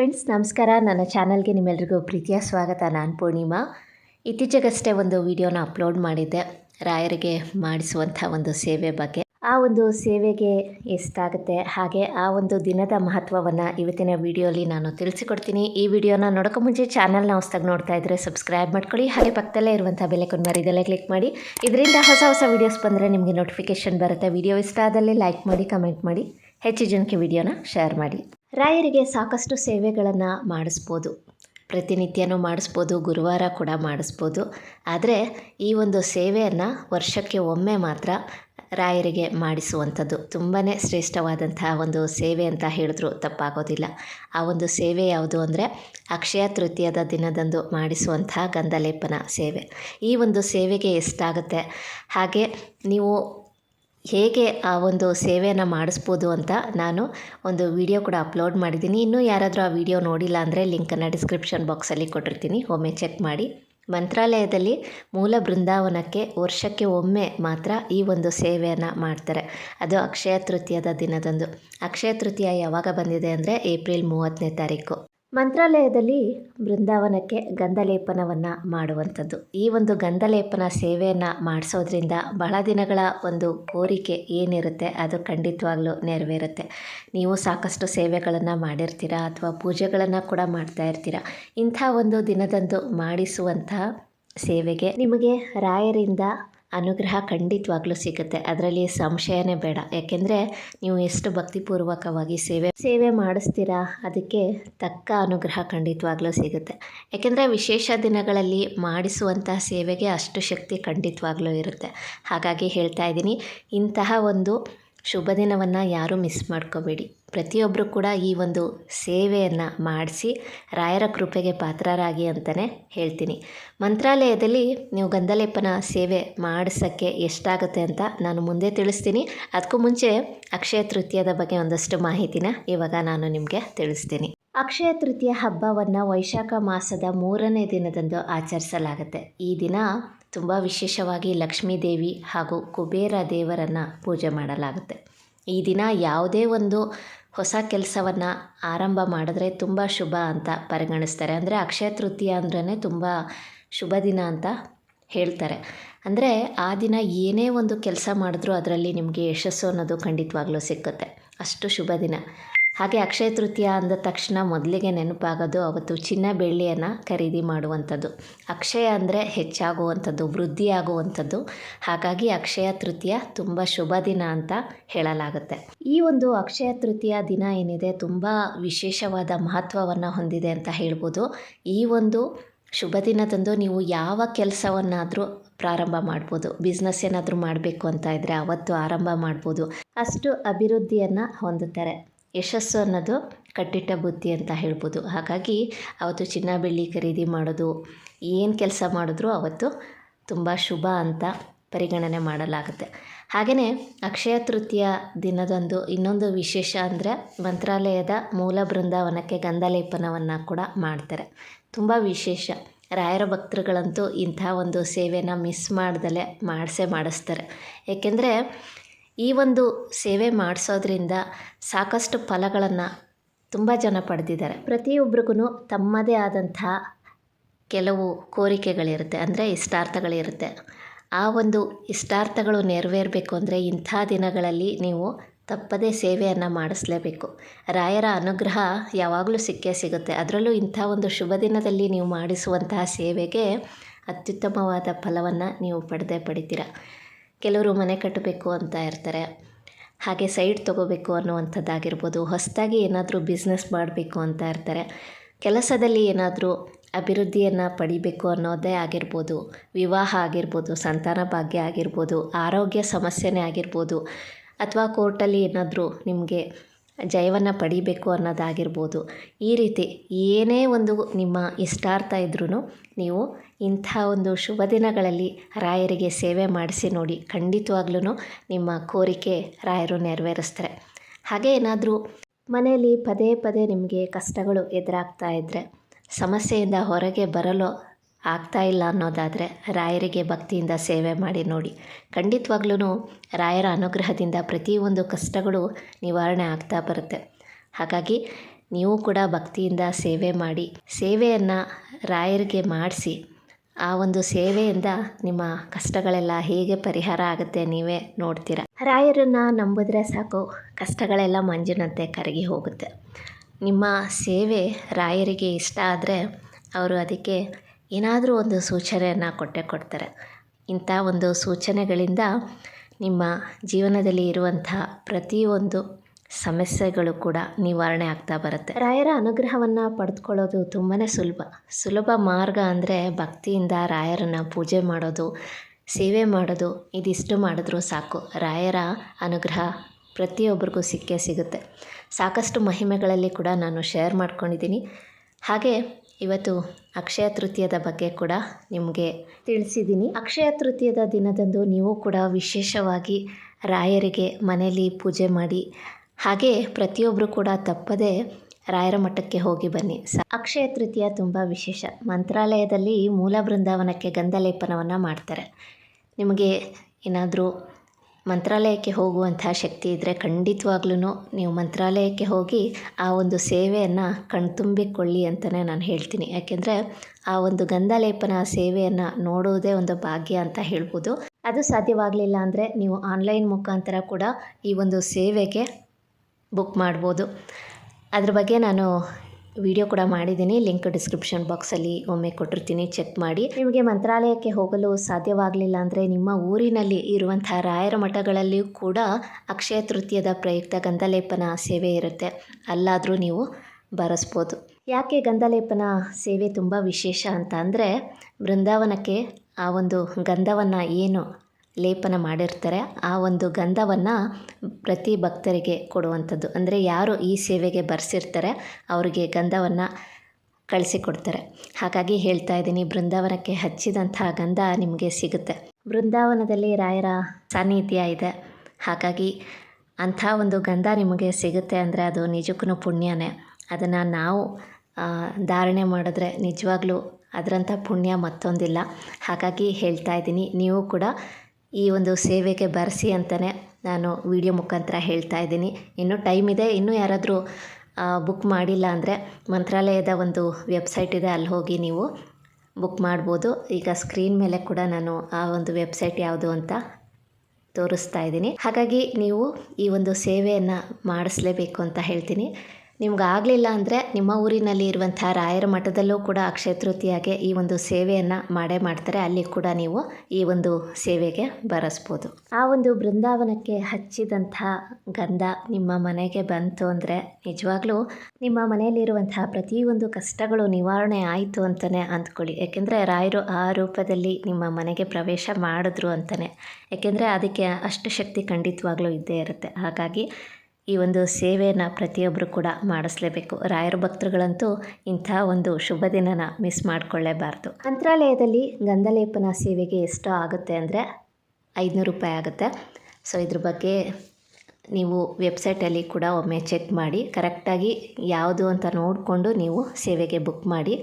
Friends ನಮಸ್ಕಾರ. ನನ್ನ ಚಾನಲ್ಗೆ ನಿಮ್ಮೆಲ್ರಿಗೂ ಪ್ರೀತಿಯ ಸ್ವಾಗತ. ನಾನು ಪೂರ್ಣಿಮಾ. ಇತ್ತೀಚೆಗಷ್ಟೇ ಒಂದು ವಿಡಿಯೋನ ಅಪ್ಲೋಡ್ ಮಾಡಿದ್ದೆ. ರಾಯರಿಗೆ ಮಾಡಿಸುವಂಥ ಒಂದು ಸೇವೆ ಬಗ್ಗೆ. ಆ ಒಂದು ಸೇವೆಗೆ ಎಷ್ಟಾಗುತ್ತೆ, ಹಾಗೆ ಆ ಒಂದು ದಿನದ ಮಹತ್ವವನ್ನು ಇವತ್ತಿನ ವಿಡಿಯೋಲಿ ನಾನು ತಿಳಿಸಿಕೊಡ್ತೀನಿ. ಈ ವಿಡಿಯೋನ ನೋಡೋಕೆ ಮುಂಚೆ ಚಾನಲ್ನ ಹೊಸ್ದಾಗಿ ನೋಡ್ತಾ ಇದ್ದರೆ ಸಬ್ಸ್ಕ್ರೈಬ್ ಮಾಡ್ಕೊಳ್ಳಿ. ಹಾಗೆ ಪಕ್ಕದಲ್ಲೇ ಇರುವಂಥ ಬೆಲೆಕೊಂಡು ಮರಿದಲ್ಲೇ ಕ್ಲಿಕ್ ಮಾಡಿ. ಇದರಿಂದ ಹೊಸ ಹೊಸ ವೀಡಿಯೋಸ್ ಬಂದರೆ ನಿಮಗೆ ನೋಟಿಫಿಕೇಷನ್ ಬರುತ್ತೆ. ವಿಡಿಯೋ ಇಷ್ಟ ಆದಲ್ಲಿ ಲೈಕ್ ಮಾಡಿ, ಕಮೆಂಟ್ ಮಾಡಿ. ಹೆಚ್ಚು ಜನಕ್ಕೆ ವಿಡಿಯೋನ ಶೇರ್ ಮಾಡಿ. ರಾಯರಿಗೆ ಸಾಕಷ್ಟು ಸೇವೆಗಳನ್ನು ಮಾಡಿಸ್ಬೋದು. ಪ್ರತಿನಿತ್ಯನೂ ಮಾಡಿಸ್ಬೋದು, ಗುರುವಾರ ಕೂಡ ಮಾಡಿಸ್ಬೋದು. ಆದರೆ ಈ ಒಂದು ಸೇವೆಯನ್ನು ವರ್ಷಕ್ಕೆ ಒಮ್ಮೆ ಮಾತ್ರ ರಾಯರಿಗೆ ಮಾಡಿಸುವಂಥದ್ದು. ತುಂಬಾ ಶ್ರೇಷ್ಠವಾದಂತಹ ಒಂದು ಸೇವೆ ಅಂತ ಹೇಳಿದ್ರು ತಪ್ಪಾಗೋದಿಲ್ಲ. ಆ ಒಂದು ಸೇವೆ ಯಾವುದು ಅಂದರೆ ಅಕ್ಷಯ ತೃತೀಯದ ದಿನದಂದು ಮಾಡಿಸುವಂತಹ ಗಂಧಲೇಪನ ಸೇವೆ. ಈ ಒಂದು ಸೇವೆಗೆ ಎಷ್ಟಾಗುತ್ತೆ? ಹಾಗೆ ನೀವು ಹೇಗೆ ಆ ಒಂದು ಸೇವೆಯನ್ನು ಮಾಡಿಸ್ಬೋದು ಅಂತ ನಾನು ಒಂದು ವಿಡಿಯೋ ಕೂಡ ಅಪ್ಲೋಡ್ ಮಾಡಿದ್ದೀನಿ. ಇನ್ನೂ ಯಾರಾದರೂ ಆ ವಿಡಿಯೋ ನೋಡಿಲ್ಲ ಅಂದರೆ ಲಿಂಕನ್ನು ಡಿಸ್ಕ್ರಿಪ್ಷನ್ ಬಾಕ್ಸಲ್ಲಿ ಕೊಟ್ಟಿರ್ತೀನಿ. ಒಮ್ಮೆ ಚೆಕ್ ಮಾಡಿ. ಮಂತ್ರಾಲಯದಲ್ಲಿ ಮೂಲ ಬೃಂದಾವನಕ್ಕೆ ವರ್ಷಕ್ಕೆ ಒಮ್ಮೆ ಮಾತ್ರ ಈ ಒಂದು ಸೇವೆಯನ್ನು ಮಾಡ್ತಾರೆ. ಅದು ಅಕ್ಷಯ ತೃತೀಯದ ದಿನದಂದು. ಅಕ್ಷಯ ತೃತೀಯ ಯಾವಾಗ ಬಂದಿದೆ ಅಂದರೆ ಏಪ್ರಿಲ್ ಮೂವತ್ತನೇ ತಾರೀಕು. ಮಂತ್ರಾಲಯದಲ್ಲಿ ಬೃಂದಾವನಕ್ಕೆ ಗಂಧಲೇಪನವನ್ನು ಮಾಡುವಂಥದ್ದು. ಈ ಒಂದು ಗಂಧಲೇಪನ ಸೇವೆಯನ್ನು ಮಾಡಿಸೋದ್ರಿಂದ ಬಹಳ ದಿನಗಳ ಒಂದು ಕೋರಿಕೆ ಏನಿರುತ್ತೆ ಅದು ಖಂಡಿತವಾಗ್ಲೂ ನೆರವೇರುತ್ತೆ. ನೀವು ಸಾಕಷ್ಟು ಸೇವೆಗಳನ್ನು ಮಾಡಿರ್ತೀರಾ ಅಥವಾ ಪೂಜೆಗಳನ್ನು ಕೂಡ ಮಾಡ್ತಾ ಇರ್ತೀರಾ. ಇಂಥ ಒಂದು ದಿನದಂದು ಮಾಡಿಸುವಂತಹ ಸೇವೆಗೆ ನಿಮಗೆ ರಾಯರಿಂದ ಅನುಗ್ರಹ ಖಂಡಿತವಾಗ್ಲೂ ಸಿಗುತ್ತೆ. ಅದರಲ್ಲಿ ಸಂಶಯನೇ ಬೇಡ. ಯಾಕೆಂದರೆ ನೀವು ಎಷ್ಟು ಭಕ್ತಿಪೂರ್ವಕವಾಗಿ ಸೇವೆ ಸೇವೆ ಮಾಡಿಸ್ತೀರಾ, ಅದಕ್ಕೆ ತಕ್ಕ ಅನುಗ್ರಹ ಖಂಡಿತವಾಗ್ಲೂ ಸಿಗುತ್ತೆ. ಯಾಕೆಂದರೆ ವಿಶೇಷ ದಿನಗಳಲ್ಲಿ ಮಾಡಿಸುವಂತಹ ಸೇವೆಗೆ ಅಷ್ಟು ಶಕ್ತಿ ಖಂಡಿತವಾಗ್ಲೂ ಇರುತ್ತೆ. ಹಾಗಾಗಿ ಹೇಳ್ತಾ ಇದ್ದೀನಿ, ಇಂತಹ ಒಂದು ಶುಭ ದಿನವನ್ನು ಯಾರೂ ಮಿಸ್ ಮಾಡ್ಕೋಬೇಡಿ. ಪ್ರತಿಯೊಬ್ಬರು ಕೂಡ ಈ ಒಂದು ಸೇವೆಯನ್ನು ಮಾಡಿಸಿ ರಾಯರ ಕೃಪೆಗೆ ಪಾತ್ರರಾಗಿ ಅಂತಲೇ ಹೇಳ್ತೀನಿ. ಮಂತ್ರಾಲಯದಲ್ಲಿ ನೀವು ಗಂಧಲೇಪನ ಸೇವೆ ಮಾಡಿಸೋಕ್ಕೆ ಎಷ್ಟಾಗುತ್ತೆ ಅಂತ ನಾನು ಮುಂದೆ ತಿಳಿಸ್ತೀನಿ. ಅದಕ್ಕೂ ಮುಂಚೆ ಅಕ್ಷಯ ತೃತೀಯದ ಬಗ್ಗೆ ಒಂದಷ್ಟು ಮಾಹಿತಿನ ಇವಾಗ ನಾನು ನಿಮಗೆ ತಿಳಿಸ್ತೀನಿ. ಅಕ್ಷಯ ತೃತೀಯ ಹಬ್ಬವನ್ನು ವೈಶಾಖ ಮಾಸದ ಮೂರನೇ ದಿನದಂದು ಆಚರಿಸಲಾಗುತ್ತೆ. ಈ ದಿನ ತುಂಬ ವಿಶೇಷವಾಗಿ ಲಕ್ಷ್ಮೀ ದೇವಿ ಹಾಗೂ ಕುಬೇರ ದೇವರನ್ನು ಪೂಜೆ ಮಾಡಲಾಗುತ್ತೆ. ಈ ದಿನ ಯಾವುದೇ ಒಂದು ಹೊಸ ಕೆಲಸವನ್ನು ಆರಂಭ ಮಾಡಿದ್ರೆ ತುಂಬ ಶುಭ ಅಂತ ಪರಿಗಣಿಸ್ತಾರೆ. ಅಂದರೆ ಅಕ್ಷಯ ತೃತೀಯ ಅಂದ್ರೇ ತುಂಬ ಶುಭ ದಿನ ಅಂತ ಹೇಳ್ತಾರೆ. ಅಂದರೆ ಆ ದಿನ ಏನೇ ಒಂದು ಕೆಲಸ ಮಾಡಿದ್ರೂ ಅದರಲ್ಲಿ ನಿಮಗೆ ಯಶಸ್ಸು ಅನ್ನೋದು ಖಂಡಿತವಾಗ್ಲೂ ಸಿಕ್ಕುತ್ತೆ. ಅಷ್ಟು ಶುಭ ದಿನ. ಹಾಗೆ ಅಕ್ಷಯ ತೃತೀಯ ಅಂದ ತಕ್ಷಣ ಮೊದಲಿಗೆ ನೆನಪಾಗೋದು ಅವತ್ತು ಚಿನ್ನ ಬೆಳ್ಳಿಯನ್ನು ಖರೀದಿ ಮಾಡುವಂಥದ್ದು. ಅಕ್ಷಯ ಅಂದರೆ ಹೆಚ್ಚಾಗುವಂಥದ್ದು, ವೃದ್ಧಿಯಾಗುವಂಥದ್ದು. ಹಾಗಾಗಿ ಅಕ್ಷಯ ತೃತೀಯ ತುಂಬ ಶುಭ ದಿನ ಅಂತ ಹೇಳಲಾಗುತ್ತೆ. ಈ ಒಂದು ಅಕ್ಷಯ ತೃತೀಯ ದಿನ ಏನಿದೆ, ತುಂಬ ವಿಶೇಷವಾದ ಮಹತ್ವವನ್ನು ಹೊಂದಿದೆ ಅಂತ ಹೇಳ್ಬೋದು. ಈ ಒಂದು ಶುಭ ದಿನದಂದು ನೀವು ಯಾವ ಕೆಲಸವನ್ನಾದರೂ ಪ್ರಾರಂಭ ಮಾಡ್ಬೋದು. ಬಿಸ್ನೆಸ್ ಏನಾದರೂ ಮಾಡಬೇಕು ಅಂತ ಇದ್ದರೆ ಅವತ್ತು ಆರಂಭ ಮಾಡ್ಬೋದು. ಅಷ್ಟು ಅಭಿವೃದ್ಧಿಯನ್ನು ಹೊಂದುತ್ತಾರೆ. ಯಶಸ್ಸು ಅನ್ನೋದು ಕಟ್ಟಿಟ್ಟ ಬುತ್ತಿ ಅಂತ ಹೇಳ್ಬೋದು. ಹಾಗಾಗಿ ಅವತ್ತು ಚಿನ್ನ ಬೆಳ್ಳಿ ಖರೀದಿ ಮಾಡೋದು, ಏನು ಕೆಲಸ ಮಾಡಿದ್ರೂ ಅವತ್ತು ತುಂಬ ಶುಭ ಅಂತ ಪರಿಗಣನೆ ಮಾಡಲಾಗುತ್ತೆ. ಹಾಗೆಯೇ ಅಕ್ಷಯ ತೃತೀಯ ದಿನದಂದು ಇನ್ನೊಂದು ವಿಶೇಷ ಅಂದರೆ ಮಂತ್ರಾಲಯದ ಮೂಲ ಬೃಂದಾವನಕ್ಕೆ ಗಂಧಲೇಪನವನ್ನು ಕೂಡ ಮಾಡ್ತಾರೆ. ತುಂಬ ವಿಶೇಷ. ರಾಯರ ಭಕ್ತರುಗಳಂತೂ ಇಂಥ ಒಂದು ಸೇವೆನ ಮಿಸ್ ಮಾಡ್ದಲೇ ಮಾಡಿಸೇ ಮಾಡಿಸ್ತಾರೆ. ಏಕೆಂದರೆ ಈ ಒಂದು ಸೇವೆ ಮಾಡಿಸೋದ್ರಿಂದ ಸಾಕಷ್ಟು ಫಲಗಳನ್ನು ತುಂಬ ಜನ ಪಡೆದಿದ್ದಾರೆ. ಪ್ರತಿಯೊಬ್ಬರಿಗೂ ತಮ್ಮದೇ ಆದಂಥ ಕೆಲವು ಕೋರಿಕೆಗಳಿರುತ್ತೆ, ಅಂದರೆ ಇಷ್ಟಾರ್ಥಗಳಿರುತ್ತೆ. ಆ ಒಂದು ಇಷ್ಟಾರ್ಥಗಳು ನೆರವೇರಬೇಕು ಅಂದರೆ ಇಂಥ ದಿನಗಳಲ್ಲಿ ನೀವು ತಪ್ಪದೇ ಸೇವೆಯನ್ನು ಮಾಡಿಸ್ಲೇಬೇಕು. ರಾಯರ ಅನುಗ್ರಹ ಯಾವಾಗಲೂ ಸಿಕ್ಕೇ ಸಿಗುತ್ತೆ. ಅದರಲ್ಲೂ ಇಂಥ ಒಂದು ಶುಭ ದಿನದಲ್ಲಿ ನೀವು ಮಾಡಿಸುವಂತಹ ಸೇವೆಗೆ ಅತ್ಯುತ್ತಮವಾದ ಫಲವನ್ನು ನೀವು ಪಡೆದೇ ಪಡಿತೀರ. ಕೆಲವರು ಮನೆ ಕಟ್ಟಬೇಕು ಅಂತ ಇರ್ತಾರೆ. ಹಾಗೆ ಸೈಡ್ ತೊಗೋಬೇಕು ಅನ್ನುವಂಥದ್ದಾಗಿರ್ಬೋದು, ಹೊಸದಾಗಿ ಏನಾದರೂ ಬಿಸ್ನೆಸ್ ಮಾಡಬೇಕು ಅಂತ ಇರ್ತಾರೆ. ಕೆಲಸದಲ್ಲಿ ಏನಾದರೂ ಅಭಿವೃದ್ಧಿಯನ್ನು ಪಡಿಬೇಕು ಅನ್ನೋದೇ ಆಗಿರ್ಬೋದು, ವಿವಾಹ ಆಗಿರ್ಬೋದು, ಸಂತಾನ ಭಾಗ್ಯ ಆಗಿರ್ಬೋದು, ಆರೋಗ್ಯ ಸಮಸ್ಯೆನೇ ಆಗಿರ್ಬೋದು, ಅಥವಾ ಕೋರ್ಟಲ್ಲಿ ಏನಾದರೂ ನಿಮಗೆ ಜಯವನ್ನು ಪಡಿಬೇಕು ಅನ್ನೋದಾಗಿರ್ಬೋದು. ಈ ರೀತಿ ಏನೇ ಒಂದು ನಿಮ್ಮ ಇಷ್ಟಾರ್ಥ ಇದ್ರೂ ನೀವು ಇಂಥ ಒಂದು ಶುಭ ದಿನಗಳಲ್ಲಿ ರಾಯರಿಗೆ ಸೇವೆ ಮಾಡಿಸಿ ನೋಡಿ ಖಂಡಿತವಾಗ್ಲೂ ನಿಮ್ಮ ಕೋರಿಕೆ ರಾಯರು ನೆರವೇರಿಸ್ತಾರೆ. ಹಾಗೆ ಏನಾದರೂ ಮನೆಯಲ್ಲಿ ಪದೇ ಪದೇ ನಿಮಗೆ ಕಷ್ಟಗಳು ಎದುರಾಗ್ತಾ ಇದ್ದರೆ ಸಮಸ್ಯೆಯಿಂದ ಹೊರಗೆ ಬರಲು ಆಗ್ತಾ ಇಲ್ಲ ಅನ್ನೋದಾದರೆ ರಾಯರಿಗೆ ಭಕ್ತಿಯಿಂದ ಸೇವೆ ಮಾಡಿ ನೋಡಿ. ಖಂಡಿತವಾಗ್ಲೂ ರಾಯರ ಅನುಗ್ರಹದಿಂದ ಪ್ರತಿಯೊಂದು ಕಷ್ಟಗಳು ನಿವಾರಣೆ ಆಗ್ತಾ ಬರುತ್ತೆ. ಹಾಗಾಗಿ ನೀವು ಕೂಡ ಭಕ್ತಿಯಿಂದ ಸೇವೆ ಮಾಡಿ, ಸೇವೆಯನ್ನು ರಾಯರಿಗೆ ಮಾಡಿಸಿ. ಆ ಒಂದು ಸೇವೆಯಿಂದ ನಿಮ್ಮ ಕಷ್ಟಗಳೆಲ್ಲ ಹೇಗೆ ಪರಿಹಾರ ಆಗುತ್ತೆ ನೀವೇ ನೋಡ್ತೀರ? ರಾಯರನ್ನು ನಂಬಿದ್ರೆ ಸಾಕು, ಕಷ್ಟಗಳೆಲ್ಲ ಮಂಜಿನಂತೆ ಕರಗಿ ಹೋಗುತ್ತೆ. ನಿಮ್ಮ ಸೇವೆ ರಾಯರಿಗೆ ಇಷ್ಟ ಆದರೆ ಅವರು ಅದಕ್ಕೆ ಏನಾದರೂ ಒಂದು ಸೂಚನೆಯನ್ನು ಕೊಟ್ಟೆ ಕೊಡ್ತಾರೆ. ಇಂಥ ಒಂದು ಸೂಚನೆಗಳಿಂದ ನಿಮ್ಮ ಜೀವನದಲ್ಲಿ ಇರುವಂಥ ಪ್ರತಿಯೊಂದು ಸಮಸ್ಯೆಗಳು ಕೂಡ ನಿವಾರಣೆ ಆಗ್ತಾ ಬರುತ್ತೆ. ರಾಯರ ಅನುಗ್ರಹವನ್ನು ಪಡೆದುಕೊಳ್ಳೋದು ತುಂಬಾ ಸುಲಭ. ಸುಲಭ ಮಾರ್ಗ ಅಂದರೆ ಭಕ್ತಿಯಿಂದ ರಾಯರನ್ನು ಪೂಜೆ ಮಾಡೋದು, ಸೇವೆ ಮಾಡೋದು, ಇದಿಷ್ಟು ಮಾಡಿದ್ರೂ ಸಾಕು. ರಾಯರ ಅನುಗ್ರಹ ಪ್ರತಿಯೊಬ್ಬರಿಗೂ ಸಿಕ್ಕೇ ಸಿಗುತ್ತೆ. ಸಾಕಷ್ಟು ಮಹಿಮೆಗಳಲ್ಲಿ ಕೂಡ ನಾನು ಶೇರ್ ಮಾಡ್ಕೊಂಡಿದ್ದೀನಿ. ಹಾಗೆ ಇವತ್ತು ಅಕ್ಷಯ ತೃತೀಯದ ಬಗ್ಗೆ ಕೂಡ ನಿಮಗೆ ತಿಳಿಸಿದ್ದೀನಿ. ಅಕ್ಷಯ ತೃತೀಯದ ದಿನದಂದು ನೀವು ಕೂಡ ವಿಶೇಷವಾಗಿ ರಾಯರಿಗೆ ಮನೆಯಲ್ಲಿ ಪೂಜೆ ಮಾಡಿ, ಹಾಗೆ ಪ್ರತಿಯೊಬ್ಬರು ಕೂಡ ತಪ್ಪದೇ ರಾಯರ ಮಠಕ್ಕೆ ಹೋಗಿ ಬನ್ನಿ. ಸ ಅಕ್ಷಯ ತೃತೀಯ ತುಂಬ ವಿಶೇಷ. ಮಂತ್ರಾಲಯದಲ್ಲಿ ಮೂಲ ಬೃಂದಾವನಕ್ಕೆ ಗಂಧಲೇಪನವನ್ನು ಮಾಡ್ತಾರೆ. ನಿಮಗೆ ಏನಾದರೂ ಮಂತ್ರಾಲಯಕ್ಕೆ ಹೋಗುವಂಥ ಶಕ್ತಿ ಇದ್ದರೆ ಖಂಡಿತವಾಗ್ಲೂ ನೀವು ಮಂತ್ರಾಲಯಕ್ಕೆ ಹೋಗಿ ಆ ಒಂದು ಸೇವೆಯನ್ನು ಕಣ್ತುಂಬಿಕೊಳ್ಳಿ ಅಂತಲೇ ನಾನು ಹೇಳ್ತೀನಿ. ಯಾಕೆಂದರೆ ಆ ಒಂದು ಗಂಧಲೇಪನ ಸೇವೆಯನ್ನು ನೋಡುವುದೇ ಒಂದು ಭಾಗ್ಯ ಅಂತ ಹೇಳ್ಬೋದು. ಅದು ಸಾಧ್ಯವಾಗಲಿಲ್ಲ ಅಂದರೆ ನೀವು ಆನ್ಲೈನ್ ಮುಖಾಂತರ ಕೂಡ ಈ ಒಂದು ಸೇವೆಗೆ ಬುಕ್ ಮಾಡ್ಬೋದು. ಅದ್ರ ಬಗ್ಗೆ ನಾನು ವಿಡಿಯೋ ಕೂಡ ಮಾಡಿದ್ದೀನಿ. ಲಿಂಕ್ ಡಿಸ್ಕ್ರಿಪ್ಷನ್ ಬಾಕ್ಸಲ್ಲಿ ಒಮ್ಮೆ ಕೊಟ್ಟಿರ್ತೀನಿ. ಚೆಕ್ ಮಾಡಿ. ನಿಮಗೆ ಮಂತ್ರಾಲಯಕ್ಕೆ ಹೋಗಲು ಸಾಧ್ಯವಾಗಲಿಲ್ಲ ಅಂದರೆ ನಿಮ್ಮ ಊರಿನಲ್ಲಿ ಇರುವಂಥ ರಾಯರ ಮಠಗಳಲ್ಲಿಯೂ ಕೂಡ ಅಕ್ಷಯ ತೃತೀಯದ ಪ್ರಯುಕ್ತ ಗಂಧಲೇಪನ ಸೇವೆ ಇರುತ್ತೆ. ಅಲ್ಲಾದರೂ ನೀವು ಬರೆಸ್ಬೋದು. ಯಾಕೆ ಗಂಧಲೇಪನ ಸೇವೆ ತುಂಬ ವಿಶೇಷ ಅಂತ ಅಂದರೆ ಬೃಂದಾವನಕ್ಕೆ ಆ ಒಂದು ಗಂಧವನ್ನು ಏನು ಲೇಪನ ಮಾಡಿರ್ತಾರೆ. ಆ ಒಂದು ಗಂಧವನ್ನು ಪ್ರತಿ ಭಕ್ತರಿಗೆ ಕೊಡುವಂಥದ್ದು. ಅಂದರೆ ಯಾರು ಈ ಸೇವೆಗೆ ಬರೆಸಿರ್ತಾರೆ, ಅವರಿಗೆ ಗಂಧವನ್ನು ಕಳಿಸಿಕೊಡ್ತಾರೆ. ಹಾಗಾಗಿ ಹೇಳ್ತಾ ಇದ್ದೀನಿ, ಬೃಂದಾವನಕ್ಕೆ ಹಚ್ಚಿದಂಥ ಗಂಧ ನಿಮಗೆ ಸಿಗುತ್ತೆ. ಬೃಂದಾವನದಲ್ಲಿ ರಾಯರ ಸಾನ್ನಿಧ್ಯ ಇದೆ. ಹಾಗಾಗಿ ಅಂಥ ಒಂದು ಗಂಧ ನಿಮಗೆ ಸಿಗುತ್ತೆ ಅಂದರೆ ಅದು ನಿಜಕ್ಕೂ ಪುಣ್ಯನೇ. ಅದನ್ನು ನಾವು ಧಾರಣೆ ಮಾಡಿದ್ರೆ ನಿಜವಾಗ್ಲೂ ಅದರಂಥ ಪುಣ್ಯ ಮತ್ತೊಂದಿಲ್ಲ. ಹಾಗಾಗಿ ಹೇಳ್ತಾ ಇದ್ದೀನಿ, ನೀವು ಕೂಡ ಈ ಒಂದು ಸೇವೆಗೆ ಬರೆಸಿ ಅಂತಲೇ ನಾನು ವಿಡಿಯೋ ಮುಖಾಂತರ ಹೇಳ್ತಾ ಇದ್ದೀನಿ. ಇನ್ನೂ ಟೈಮ್ ಇದೆ, ಇನ್ನೂ ಯಾರಾದರೂ ಬುಕ್ ಮಾಡಿಲ್ಲ ಅಂದರೆ ಮಂತ್ರಾಲಯದ ಒಂದು ವೆಬ್ಸೈಟ್ ಇದೆ, ಅಲ್ಲಿ ಹೋಗಿ ನೀವು ಬುಕ್ ಮಾಡ್ಬೋದು. ಈಗ ಸ್ಕ್ರೀನ್ ಮೇಲೆ ಕೂಡ ನಾನು ಆ ಒಂದು ವೆಬ್ಸೈಟ್ ಯಾವುದು ಅಂತ ತೋರಿಸ್ತಾ ಇದ್ದೀನಿ. ಹಾಗಾಗಿ ನೀವು ಈ ಒಂದು ಸೇವೆಯನ್ನು ಮಾಡಿಸ್ಲೇಬೇಕು ಅಂತ ಹೇಳ್ತೀನಿ. ನಿಮ್ಗೆ ಆಗಲಿಲ್ಲ ಅಂದರೆ ನಿಮ್ಮ ಊರಿನಲ್ಲಿ ಇರುವಂಥ ರಾಯರ ಮಠದಲ್ಲೂ ಕೂಡ ಅಕ್ಷಯ ತೃತೀಯಾಗೆ ಈ ಒಂದು ಸೇವೆಯನ್ನು ಮಾಡೇ ಮಾಡ್ತಾರೆ. ಅಲ್ಲಿ ಕೂಡ ನೀವು ಈ ಒಂದು ಸೇವೆಗೆ ಬರೆಸ್ಬೋದು. ಆ ಒಂದು ಬೃಂದಾವನಕ್ಕೆ ಹಚ್ಚಿದಂಥ ಗಂಧ ನಿಮ್ಮ ಮನೆಗೆ ಬಂತು ಅಂದರೆ ನಿಜವಾಗ್ಲೂ ನಿಮ್ಮ ಮನೆಯಲ್ಲಿರುವಂತಹ ಪ್ರತಿಯೊಂದು ಕಷ್ಟಗಳು ನಿವಾರಣೆ ಆಯಿತು ಅಂತಲೇ ಅಂದ್ಕೊಳ್ಳಿ. ಯಾಕೆಂದರೆ ರಾಯರು ಆ ರೂಪದಲ್ಲಿ ನಿಮ್ಮ ಮನೆಗೆ ಪ್ರವೇಶ ಮಾಡಿದ್ರು ಅಂತಲೇ ಯಾಕೆಂದರೆ ಅದಕ್ಕೆ ಅಷ್ಟು ಶಕ್ತಿ ಖಂಡಿತವಾಗ್ಲೂ ಇದ್ದೇ ಇರುತ್ತೆ. ಹಾಗಾಗಿ ಈ ಒಂದು ಸೇವೆಯನ್ನು ಪ್ರತಿಯೊಬ್ಬರು ಕೂಡ ಮಾಡಿಸ್ಲೇಬೇಕು. ರಾಯರ ಭಕ್ತರುಗಳಂತೂ ಇಂಥ ಒಂದು ಶುಭ ದಿನನ ಮಿಸ್ ಮಾಡಿಕೊಳ್ಳೇಬಾರ್ದು. ಮಂತ್ರಾಲಯದಲ್ಲಿ ಗಂಧಲೇಪನ ಸೇವೆಗೆ ಎಷ್ಟು ಆಗುತ್ತೆ ಅಂದರೆ ಐದುನೂರು ರೂಪಾಯಿ ಆಗುತ್ತೆ. ಸೊ ಇದ್ರ ಬಗ್ಗೆ ನೀವು ವೆಬ್ಸೈಟಲ್ಲಿ ಕೂಡ ಒಮ್ಮೆ ಚೆಕ್ ಮಾಡಿ. ಕರೆಕ್ಟಾಗಿ ಯಾವುದು ಅಂತ ನೋಡಿಕೊಂಡು ನೀವು ಸೇವೆಗೆ ಬುಕ್ ಮಾಡಿ.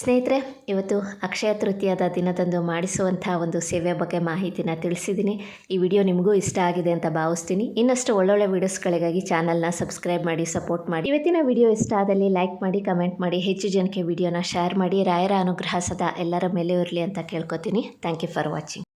ಸ್ನೇಹಿತರೆ, ಇವತ್ತು ಅಕ್ಷಯ ತೃತೀಯದ ದಿನದಂದು ಮಾಡಿಸುವಂಥ ಒಂದು ಸೇವೆ ಬಗ್ಗೆ ಮಾಹಿತಿನ ತಿಳಿಸಿದ್ದೀನಿ. ಈ ವಿಡಿಯೋ ನಿಮಗೂ ಇಷ್ಟ ಆಗಿದೆ ಅಂತ ಭಾವಿಸ್ತೀನಿ. ಇನ್ನಷ್ಟು ಒಳ್ಳೊಳ್ಳೆ ವೀಡಿಯೋಸ್ಗಳಿಗಾಗಿ ಚಾನಲ್ನ ಸಬ್ಸ್ಕ್ರೈಬ್ ಮಾಡಿ, ಸಪೋರ್ಟ್ ಮಾಡಿ. ಇವತ್ತಿನ ವಿಡಿಯೋ ಇಷ್ಟ ಆದಲ್ಲಿ ಲೈಕ್ ಮಾಡಿ, ಕಮೆಂಟ್ ಮಾಡಿ, ಹೆಚ್ಚು ಜನಕ್ಕೆ ವಿಡಿಯೋನ ಶೇರ್ ಮಾಡಿ. ರಾಯರ ಅನುಗ್ರಹ ಸದಾ ಎಲ್ಲರ ಮೇಲೆ ಇರಲಿ ಅಂತ ಕೇಳ್ಕೊತೀನಿ. Thank you for watching.